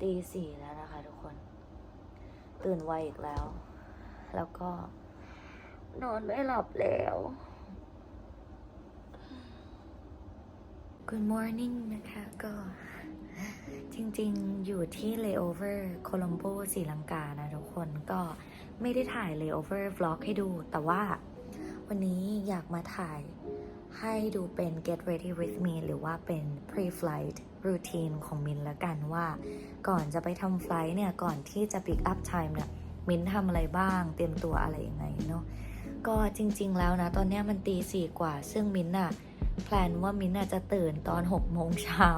ตีสี่แล้วนะคะทุกคน ตื่นไวอีกแล้ว แล้วก็ นอนไม่หลับแล้ว Good morning นะคะก็จริงๆ อยู่ที่ layover โคลัมโบศรีลังกานะทุกคนก็ไม่ได้ถ่าย layover vlog ให้ดู แต่ว่าวันนี้อยากมาถ่าย ให้ดูเป็น get ready with me หรือว่าเป็น pre-flight routine ของมินละกันว่า ก่อนจะไปทำไฟล์เนี่ย ก่อนที่จะ pick up time เนี่ย มินทำอะไรบ้าง เตรียมตัวอะไรยังไงเนาะ ก็จริง ๆ แล้วนะ ตอนนี้มันตีสี่กว่า ซึ่งมินอะแพลนว่ามินอะจะตื่นตอน6โมงเช้า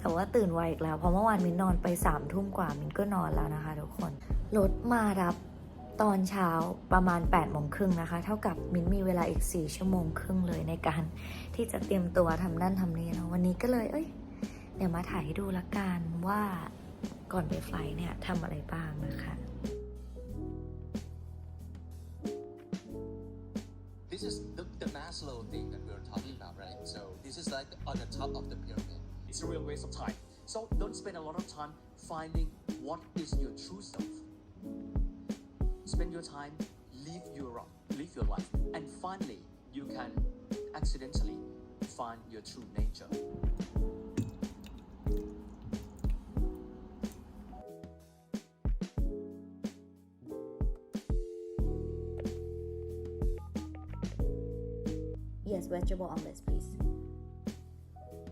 แต่ว่าตื่นไวอีกแล้ว เพราะเมื่อวานมินนอนไปสามทุ่มกว่า มินก็นอนแล้วนะคะทุกคน รถมารับ ตอนเช้าประมาณ8ปดโมงครึ่งนะคะ เท่ากับมินมีเวลาอีก 4 ชั่วโมงครึ่งเลยในการที่จะเตรียมตัวทำนั่นทำนี่เนาะวันนี้ก็เลย เอ้ย เดี๋ยวมาถ่ายให้ดูละกันว่าก่อนไปไฟล์เนี่ยทำอะไรบ้างนะคะ This is the, the Maslow thing that we were talking about, right? So this is like on the top of the pyramid. It's a real waste of time. So don't spend a lot of time finding what is your true self. Spend your time, live your live your life, and finally you can accidentally find your true nature. Yes, vegetable omelets, please.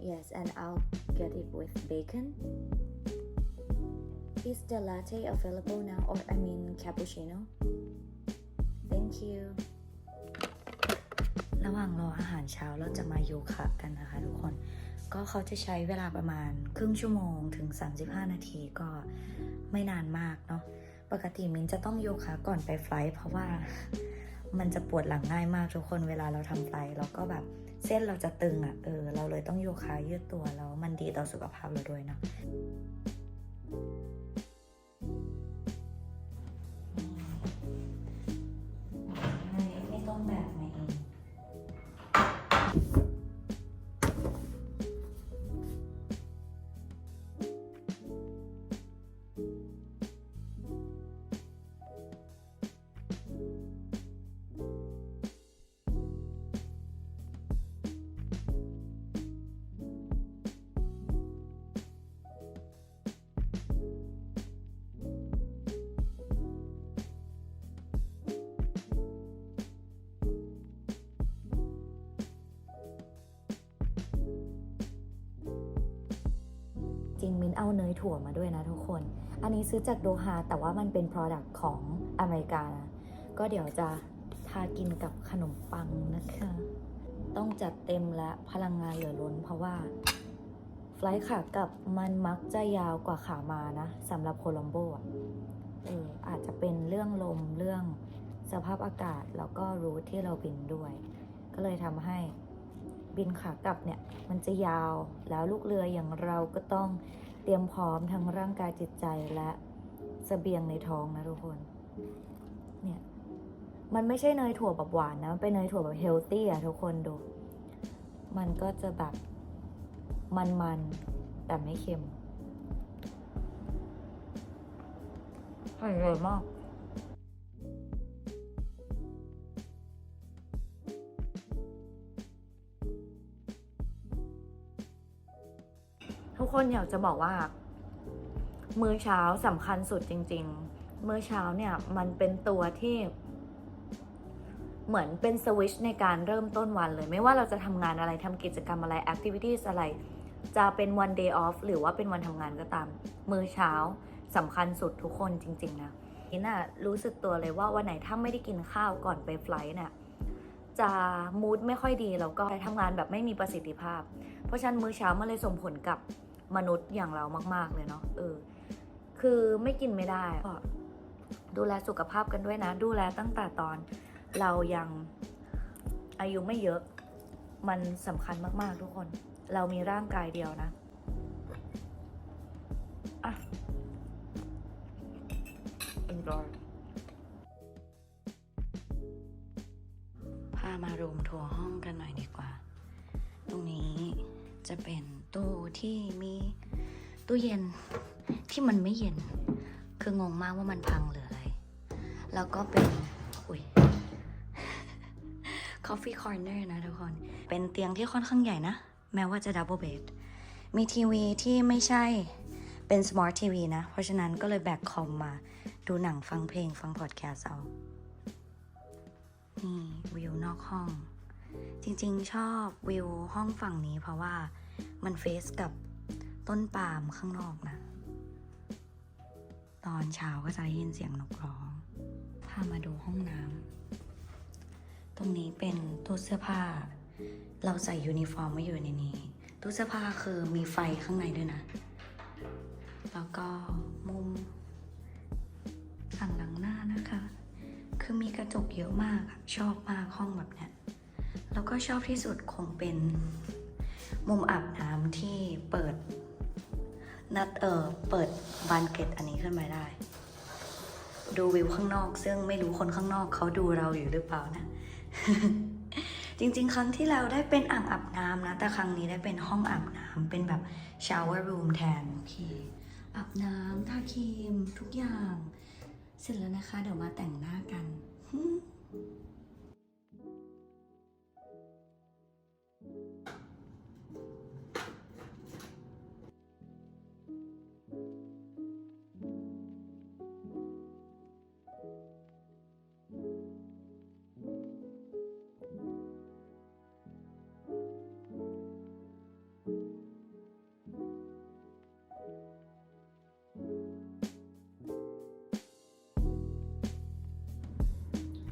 Yes, and I'll get it with bacon. Is the latte available now, or I mean cappuccino? Thank you. ระหว่างรออาหารเช้าเราจะมาโยคะกันนะคะทุกคน ก็เขาจะใช้เวลาประมาณครึ่งชั่วโมงถึง 35 นาทีก็ไม่นานมากเนาะ ปกติมินจะต้องโยคะก่อนไปไฟลท์เพราะว่ามันจะปวดหลังง่ายมากทุกคนเวลาเราทำไฟลท์เราก็แบบเส้นเราจะตึงอะ่ะเออเราเลยต้องโยคะยืดตัวแล้วมันดีต่อสุขภาพเราด้วยเนาะ ถั่วมาด้วยนะทุกคน อันนี้ซื้อจากโดฮาแต่ว่ามันเป็น Product ของอเมริกานะก็เดี๋ยวจะทากินกับขนมปังนะคะ ต้องจัดเต็มและพลังงานเหลือล้น เพราะว่าไฟลท์ขากลับมันมักจะยาวกว่าขามานะสำหรับโคลัมโบอะเอออาจจะเป็นเรื่องลมเรื่องสภาพอากาศแล้วก็รูทที่เราบินด้วย ก็เลยทำให้บินขากลับเนี่ย มันจะยาวแล้วลูกเรืออย่างเราก็ต้อง รียมพร้อมทั้งร่างกายจิตใจและเสบียงในท้องนะทุกคน เนี่ย มันไม่ใช่เนยถั่วแบบหวานนะ มันเป็นเนยถั่วแบบเฮลตี้อะทุกคนดู มันก็จะแบบมันๆ แต่ไม่เค็มอร่อยมาก คนอยากจะบอกว่า มื้อเช้าสำคัญสุดจริง ๆ มื้อเช้าเนี่ยมันเป็นตัวที่ เหมือนเป็นสวิชในการเริ่มต้นวันเลย ไม่ว่าเราจะทำงานอะไรทำกิจกรรมอะไร activities อะไร จะเป็น one day off หรือว่าเป็นวันทำงานก็ตาม มื้อเช้าสำคัญสุดทุกคนจริง ๆ นะนี่น่ะรู้สึกตัวเลยว่าวันไหนถ้าไม่ได้กินข้าวก่อนไปไฟล์เนี่ยจะมูดไม่ค่อยดีแล้วก็ทำงานแบบไม่มีประสิทธิภาพ เพราะฉะนั้นมื้อเช้ามันเลยส่งผลกับ มนุษย์อย่างเรามาก ๆ เลยเนาะเออ คือไม่กินไม่ได้ก็ดูแลสุขภาพกันด้วยนะ ดูแลตั้งแต่ตอนเรายังอายุไม่เยอะ มันสำคัญมาก ๆ ทุกคน เรามีร่างกายเดียวนะอะ enjoy พามารูมทัวร์ห้องกันหน่อยดีกว่า ตรงนี้ จะเป็นตู้ที่มีตู้เย็นที่มันไม่เย็น คืองงมากว่ามันพังหรืออะไร แล้วก็เป็น อุ้ย Coffee Corner นะทุกคน เป็นเตียงที่ค่อนข้างใหญ่นะ แม้ว่าจะ Double Bed มีทีวีที่ไม่ใช่เป็น Smart TV นะ เพราะฉะนั้นก็เลยแบกคอมมาดูหนังฟังเพลงฟังพอดแคสต์เอา นี่วิวนอกห้อง จริงๆ ชอบวิวห้องฝั่งนี้เพราะว่า มันเฟซกับต้นปาล์มข้างนอกนะ ตอนเช้าก็จะได้ยินเสียงนกร้อง พามาดูห้องน้ำ ตรงนี้เป็นตู้เสื้อผ้า เราใส่ยูนิฟอร์มไว้อยู่ในนี้ ตู้เสื้อผ้าคือมีไฟข้างในด้วยนะ แล้วก็มุมฝั่งหลังหน้านะคะ คือมีกระจกเยอะมาก ชอบมากห้องแบบเนี้ย แล้วก็ชอบที่สุดคงเป็น มุมอาบน้ำที่เปิดนัดเออเปิดบานเกตอันนี้ขึ้นมาได้ ดูวิวข้างนอก ซึ่งไม่รู้คนข้างนอกเขาดูเราอยู่หรือเปล่านะ จริงๆ ครั้งที่แล้วได้เป็นอ่างอาบน้ำนะ แต่ครั้งนี้ได้เป็นห้องอาบน้ำเป็นแบบ shower room แทนโอเคอาบน้ำทาครีมทุกอย่าง เสร็จแล้วนะคะ เดี๋ยวมาแต่งหน้ากัน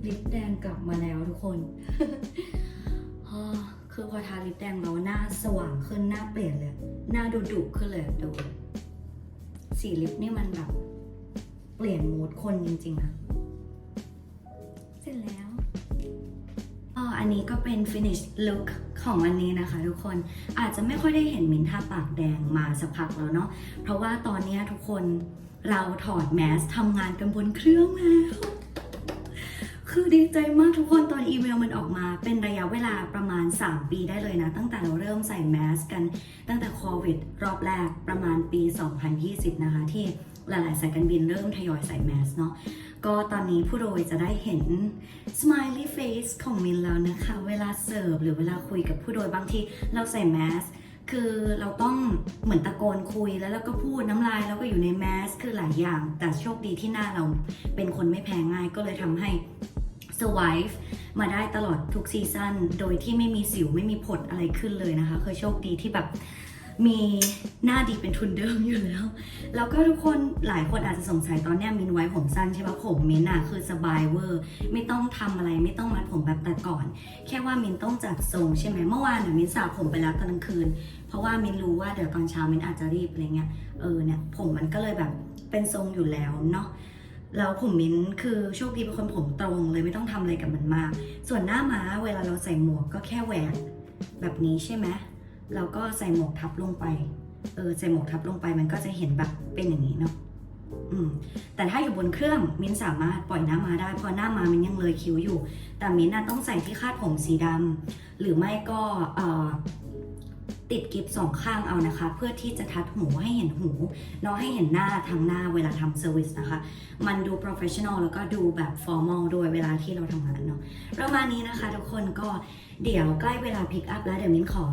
ลิปแดงกลับมาแล้วทุกคนอ่าคือพอทาลิปแดงแล้วหน้าสว่างขึ้นหน้าเปลี่ยนเลย หน้าดูดุขึ้นเลยดู สีลิปนี่มันแบบ เปลี่ยนมูดคนจริงๆนะเสร็จแล้วอ๋ออันนี้ก็เป็น finish look ของวันนี้นะคะทุกคนอาจจะไม่ค่อยได้เห็นมินทาปากแดงมาสักพักแล้วเนาะเพราะว่าตอนนี้ทุกคนเราถอดแมสทำงานกันบนเครื่องแล้ว คือดีใจมากทุกคนตอนอีเมลมันออกมา เป็นระยะเวลาประมาณ 3 ปีได้เลยนะ ตั้งแต่เราเริ่มใส่แมสกัน ตั้งแต่โควิดรอบแรกประมาณปี 2020 นะคะ ที่หลายๆสายการบินเริ่มทยอยใส่แมสเนาะก็ตอนนี้ผู้โดยจะได้เห็น smiley face ของมินแล้วนะคะ เวลาเสิร์ฟหรือเวลาคุยกับผู้โดยบางทีเราใส่แมสคือเราต้องเหมือนตะโกนคุยแล้วเราก็พูดน้ำลายแล้วก็อยู่ในแมสคือหลายอย่าง แต่โชคดีที่หน้าเราเป็นคนไม่แพ้ง่ายก็เลยทำให้ survive มาได้ตลอดทุกซีซั่นโดยที่ไม่มีสิวไม่มีผดอะไรขึ้นเลยนะคะเคือโชคดีที่แบบมีหน้าดีเป็นทุนเดิมอยู่แล้ว แล้วก็ทุกคนหลายคนอาจจะสงสัยตอนเนี้ยมินไว้ผมสั้นใช่ปะผมมินอะคือสบายเวอร์ ไม่ต้องทำอะไรไม่ต้องมัดผมแบบแต่ก่อน แค่ว่ามินต้องจัดทรงใช่ไหมเมื่อวานน่ะมินสระผมไปแล้วตอนกลางคืน เพราะว่ามินรู้ว่าเดี๋ยวตอนเช้ามินอาจจะรีบอะไรเงี้ยเออเนี่ยผมมันก็เลยแบบเป็นทรงอยู่แล้วเนาะ แล้วผมมินคือโชคดีเป็นคนผมตรงเลยไม่ต้องทำอะไรกับมันมาก ส่วนหน้าม้าเวลาเราใส่หมวกก็แค่แหวกแบบนี้ใช่ไหมเราก็ใส่หมวกทับลงไป เออใส่หมวกทับลงไปมันก็จะเห็นแบบเป็นอย่างนี้เนาะอืมแต่ถ้าอยู่บนเครื่องมินสามารถปล่อยหน้ามาได้เพราะหน้ามามันยังเลยคิ้วอยู่ แต่มินน่ะต้องใส่ที่คาดผมสีดำหรือไม่ก็เอ่อ ติดกิฟสองข้างเอานะคะ เพื่อที่จะทัดหูให้เห็นหูเนาะให้เห็นหน้าทั้งหน้าเวลาทำเซอร์วิสนะคะ มันดู professional แล้วก็ดูแบบ formal ด้วยเวลาที่เราทำงานเนาะประมาณนี้นะคะทุกคนก็เดี๋ยวใกล้เวลา pick up แล้วเดี๋ยวมิ้นขอ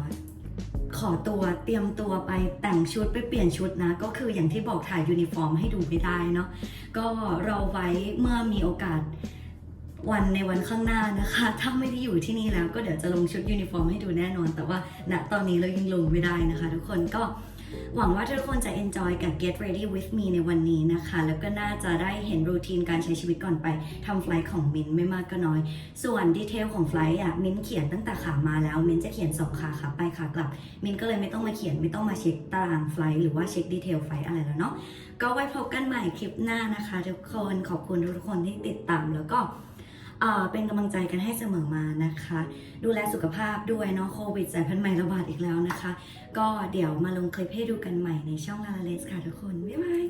ขอตัวเตรียมตัวไปแต่งชุดไปเปลี่ยนชุดนะ ก็คืออย่างที่บอกถ่ายยูนิฟอร์มให้ดูไม่ได้เนาะก็รอไว้เมื่อมีโอกาส วันในวันข้างหน้านะคะ ถ้าไม่ได้อยู่ที่นี่แล้วก็เดี๋ยวจะลงชุดยูนิฟอร์มให้ดูแน่นอน แต่ว่าณตอนนี้เรายังลงไม่ได้นะคะ ทุกคนก็หวังว่าทุกคนจะ enjoy กับ get ready with me ในวันนี้นะคะ แล้วก็น่าจะได้เห็นรูทีนการใช้ชีวิตก่อนไปทำไฟล์ของมินไม่มากก็น้อย ส่วนดีเทลของไฟล์อะมินเขียนตั้งแต่ขามาแล้ว มินจะเขียนสองขาขาไปขากลับ มินก็เลยไม่ต้องมาเขียนไม่ต้องมาเช็คตารางไฟล์หรือว่าเช็คดีเทลไฟล์อะไรแล้วเนาะก็ไว้พบกันใหม่คลิปหน้านะคะ ทุกคนขอบคุณทุกคนที่ติดตามแล้วก็ เป็นกำลังใจกันให้เสมอมานะคะ ดูแลสุขภาพด้วยเนาะโควิดสายพันธุ์ใหม่ระบาดอีกแล้วนะคะ ก็เดี๋ยวมาลงคลิปให้ดูกันใหม่ในช่องลาลาเลสค่ะทุกคน บ๊ายบาย